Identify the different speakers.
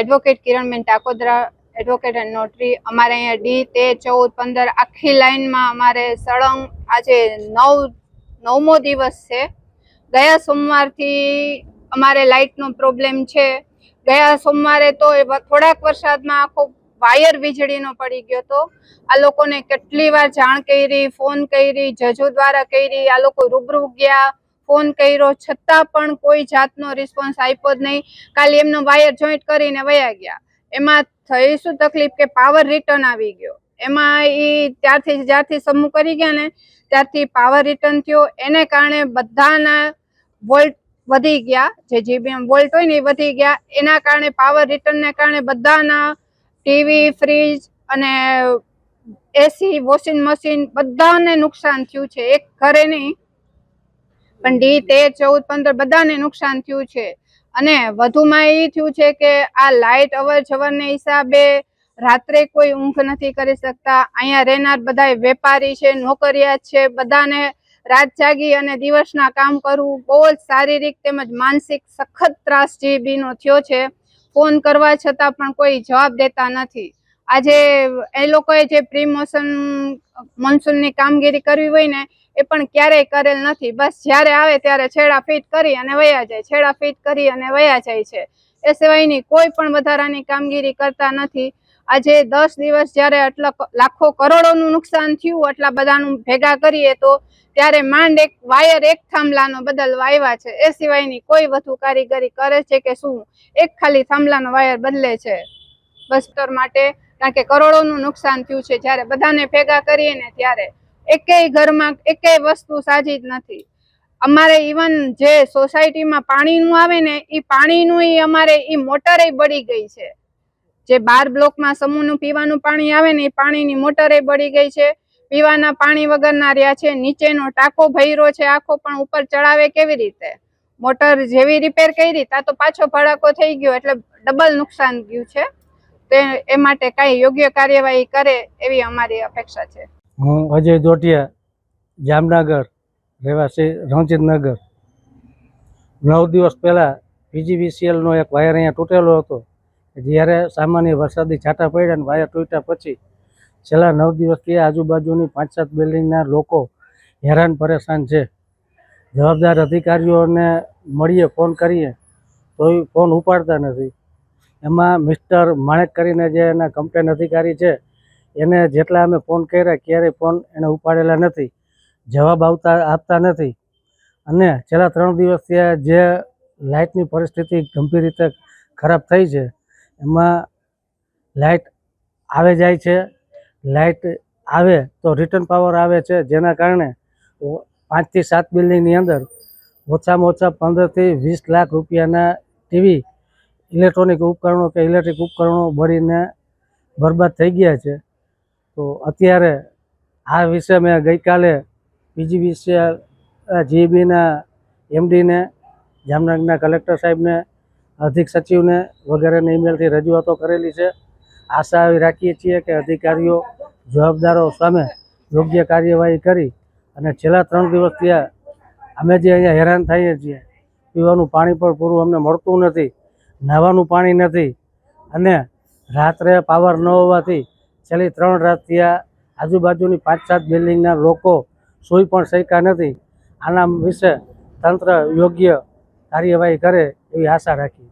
Speaker 1: Advocate Kiranben Takodara, advocate and notary. અમારે અહીંયા D, તે, ચૌદ, પંદર આખી લાઈનમાં અમારે સળંગ આજે નવ, નવમો દિવસ છે. ગયા સોમવારથી અમારે લાઇટનો પ્રોબ્લેમ છે. ગયા સોમવારે તો થોડાક વરસાદમાં આખો વાયર વીજળીનો પડી ગયો તો. આ લોકોને કેટલી વાર જાણ કરી, ફોન કરી, જજો દ્વારા કરી, આ લોકો રૂબરૂ ગયા. ફોન કર્યો, છતાં પણ કોઈ જાતનો રિસ્પોન્સ આપ્યો જ નહીં. ખાલી એમનો વાયર જોઈન્ટ કરીને વયા ગયા. એમાં થઈ શું તકલીફ કે પાવર રિટર્ન આવી ગયો. એમાં એ ત્યારથી જ્યારથી સમૂહ કરી ગયા ને, ત્યારથી પાવર રિટર્ન થયો. એને કારણે બધાના વોલ્ટ વધી ગયા. જે જીબીએમ વોલ્ટ હોય ને એ વધી ગયા. એના કારણે પાવર રિટર્નને કારણે બધાના ટીવી ફ્રીજ અને એસી વોશિંગ મશીન બધાને નુકસાન થયું છે. એક ઘરે નહીં પણ ડી તેર ચૌદ પંદર બધાને નુકસાન થયું છે. અને વધુમાં એ થયું છે કે આ લાઇટ અવર જવરને હિસાબે રાત્રે કોઈ ઊંઘ નથી કરી શકતા. અહીંયા રહેનાર બધા વેપારી છે, નોકરિયાત છે, બધાને રાત જાગી અને દિવસના કામ કરવું બહુ જ શારીરિક તેમજ માનસિક સખત ત્રાસ જીબીનો થયો છે. ફોન કરવા છતાં પણ કોઈ જવાબ દેતા નથી. આજે એ લોકોએ જે પ્રી મોશન મોન્સૂનની કામગીરી કરવી હોય ને, એ પણ ક્યારેય કરેલ નથી. બસ જ્યારે આવે ત્યારે છેડા ફિટ કરી અને વયા જાય. છેડા ફિટ કરી અને વયા જાય છે. એ સિવાયની કોઈ પણ વધારાની કામગીરી કરતા નથી. આજે દસ દિવસ જ્યારે આટલા લાખો કરોડોનું નુકસાન થયું, આટલા બધાનું ભેગા કરીએ તો ત્યારે માંડ એક, વાયર એક થાંભલાનો બદલવા આવ્યા છે. એ સિવાયની કોઈ વધુ કારીગરી કરે છે કે શું? એક ખાલી થાંભલાનો વાયર બદલે છે. બસ્તર માટે કારણ કે કરોડોનું નુકસાન થયું છે. જ્યારે બધાને ભેગા કરીએ ને ત્યારે એકેય ઘરમાં એકેય વસ્તુ સાજી જ નથી. અમારે ઇવન જે સોસાયટીમાં પાણીનું આવે ને એ પાણીનું એ અમારે ઈ મોટરે બળી ગઈ છે. જે બાર બ્લોકમાં સમૂહનું પીવાનું પાણી આવે ને એ પાણીની મોટરે બળી ગઈ છે. પીવાના પાણી વગરના રહ્યા છે. નીચેનો ટાંકો ભયરો છે. આખો પણ ઉપર ચડાવે કેવી રીતે? મોટર જેવી રિપેર કરી, તા તો પાછો ભડાકો થઈ ગયો. એટલે ડબલ નુકસાન ગયું છે. તે એ માટે કાંઈ યોગ્ય કાર્યવાહી કરે એવી અમારી અપેક્ષા છે.
Speaker 2: હું અજય દોટિયા, જામનગર, રહેવાસી રણજીતનગર. નવ દિવસ પહેલાં પીજીવીસીએલનો એક વાયર અહીંયા તૂટેલો હતો. જ્યારે સામાન્ય વરસાદી છાંટા પડ્યા અને વાયર તૂટ્યા પછી છેલ્લા નવ દિવસથી આજુબાજુની પાંચ સાત બિલ્ડિંગના લોકો હેરાન પરેશાન છે. જવાબદાર અધિકારીઓને મળીએ, ફોન કરીએ, તોય ફોન ઉપાડતા નથી. એમાં મિસ્ટર માણેક કરીને જે એના કમ્પ્લેન અધિકારી છે, એને જેટલા અમે ફોન કર્યા, ક્યારેય ફોન એને ઉપાડેલા નથી, જવાબ આવતા, આપતા નથી. અને છેલ્લા ત્રણ દિવસથી જે લાઇટની પરિસ્થિતિ ગંભીર રીતે ખરાબ થઈ છે, એમાં લાઇટ આવે જાય છે, લાઇટ આવે તો રિટર્ન પાવર આવે છે, જેના કારણે પાંચથી સાત બિલ્ડિંગની અંદર ઓછામાં ઓછા પંદરથી વીસ લાખ રૂપિયાના ટીવી ઇલેક્ટ્રોનિક ઉપકરણો કે ઇલેક્ટ્રિક ઉપકરણો બળીને બરબાદ થઈ ગયા છે. તો અત્યારે આ વિશે મેં ગઈકાલે બીજી વિશે જીબીના એમડીને, જામનગરના કલેક્ટર સાહેબને, અધિક સચિવને વગેરેને ઈમેલથી રજૂઆતો કરેલી છે. આશા એવી રાખીએ છીએ કે અધિકારીઓ જવાબદારો સામે યોગ્ય કાર્યવાહી કરી અને છેલ્લા ત્રણ દિવસથી ત્યાં અમે જે અહીંયા હેરાન થઈએ છીએ, પીવાનું પાણી પણ પૂરું અમને મળતું નથી. નાહવાનું પાણી નથી. અને રાત્રે પાવર ન હોવાથી છેલ્લી ત્રણ રાતથી આજુબાજુની પાંચ સાત બિલ્ડિંગના લોકો સોઈ પણ શક્યા નથી. આના વિશે તંત્ર યોગ્ય કાર્યવાહી કરે એવી આશા રાખી